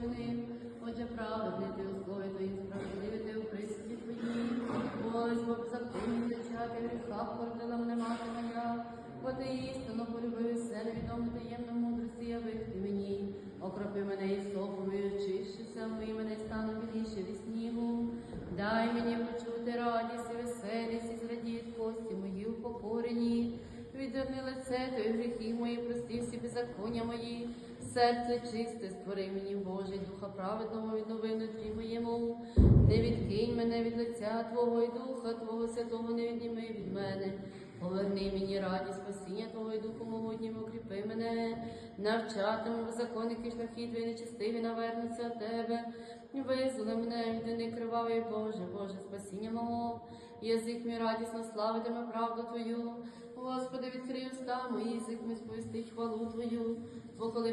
чинив. Отже, праведний ти у слові твоїм, справедливий ти у присуді твоїй. Ось Бог законні зачати гріха, породила мене мати моя. Бо ти істину полюбив все невідомо таємно мудрості явив ти мені. Окропи мене і сопом, і очищуся, вмий мене стану біліше від снігу. Дай мені почути радість і веселість, і зрадіють кості мої упокорені. Відверни лице Твої гріхи мої, прости всі беззаконня мої. Серце чисте, створи мені, Боже, духа праведного віднови внутрі моєму. Не відкинь мене від лиця Твого і духа Твого святого не відніми від мене. Поверни мені радість спасіння Твого і духу могутнім, укріпи мене, навчатиму беззаконники шляхи твої нечистиві навернуться від тебе. Визволи мене від вини кривавої Боже, Боже, спасіння мого. Язик мій радісно славитиме правду Твою. Господи, відкрий уста мої, язик мій сповістить хвалу Твою. Бо коли